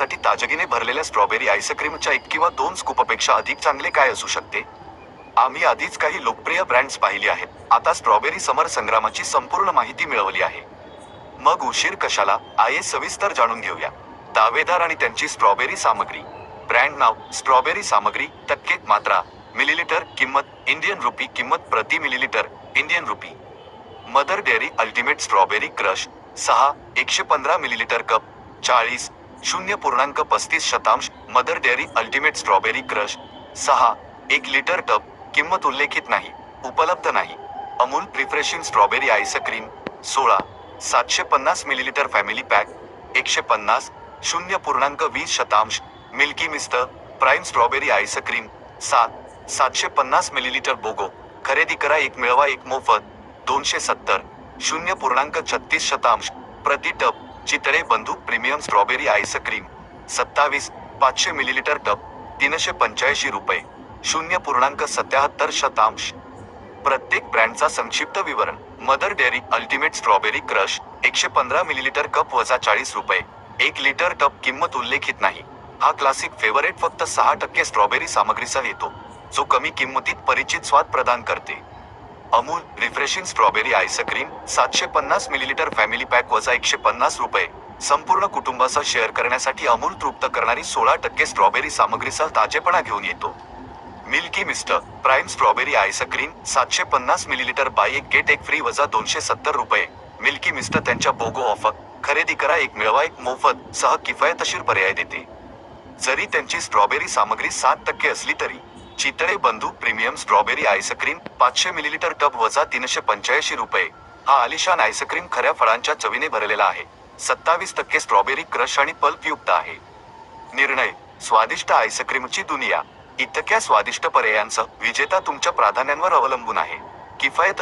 साठी ताजगीने भरलेल्या स्ट्रॉबेरी आईस्क्रीमच्या एक किंवा दोन स्कूपपेक्षा अधिक चांगले काय असू शकते? आम्ही आधीच काही लोकप्रिय ब्रँड्स पाहिली आहेत. आता स्ट्रॉबेरी समर संग्रामाची संपूर्ण माहिती मिळवली आहे. मग उशीर कशाला? आहे सविस्तर जाणून घेऊया. दावेदार आणि त्यांची स्ट्रॉबेरी सामग्री. ब्रँड नाव स्ट्रॉबेरी सामग्री टक्के मात्रा. मिलीलिटर किंमत इंडियन रुपी किंमत प्रति millilitre Indian rupee. Mother Dairy ultimate strawberry crush सहा एकशे पंधरा मिलीलिटर कप चाळीस शून्य पूर्णांक पस्तीस शतांश Mother Dairy ultimate strawberry crush. सहा एक लिटर टब किंमत उल्लेखित नाही उपलब्ध नाही. अमूल रिफ्रेशिंग स्ट्रॉबेरी आईस्क्रीम सोळा सातशे पन्नास मिलीलिटर फॅमिली पॅक. एकशे पन्नास शून्य पूर्णांक वीस शतांश milky mist prime strawberry ice cream सात सातशे पन्नास मिलीलिटर बोगो खरेदी करा एक मिळवा एक मोफत. दोनशे सत्तर शून्य पूर्णांक छत्तीस शतांश प्रति tub Chitale Bandhu premium strawberry ice cream सत्तावीस पाचशे मिलीलिटर टब तीनशे पंच्याऐंशी रुपये शून्य पूर्णांक सत्याहत्तर शतांश. प्रत्येक ब्रँडचा संक्षिप्त विवरण Mother Dairy ultimate strawberry crush एकशे पंधरा मिलीलिटर कप वजा चाळीस रुपये एक लिटर टब किंमत उल्लेखित नाही. हा क्लासिक फेवरेट फक्त सहा टक्के स्ट्रॉबेरी सामग्रीसह येतो जो कमी किंमतीत परिचित स्वाद प्रदान करते. अमूल रिफ्रेशिंग स्ट्रॉबेरी आईस्क्रीम सातशे पन्नास मिलीलिटर फॅमिली पॅक वजा एकशे पन्नास रुपये. संपूर्ण कुटुंबासह शेअर करण्यासाठी अमूल तृप्त करणारी सोळा टक्के स्ट्रॉबेरी सामग्रीसह ताजेपणा घेऊन येतो. Milky mist prime strawberry ice cream सातशे पन्नास मिलीलिटर बाय एक गेट एक फ्री वजा दोनशे सत्तर रुपये. मिल्की मिस्ट त्यांच्या बोगो ऑफर खरेदी करा एक मिळवा एक मोफत सह किफायतशीर पर्याय देते. जरी त्यांची स्ट्रॉबेरी सामग्री सात टक्के असली तरी Chitale Bandhu premium strawberry ice cream पाचशे मिलीलिटर टब वजा तीनशे पंच्याऐंशी रुपये. हा आलिशान आईस्क्रीम खऱ्या फळांच्या चवीने भरलेला आहे. सत्तावीस टक्के स्ट्रॉबेरी क्रश आणि पल्प युक्त आहे. निर्णय स्वादिष्ट आईस्क्रीमची दुनिया. इतक्या स्वादिष्ट पर्यायांचं विजेता तुमच्या प्राधान्यांवर अवलंबून आहे. किफायत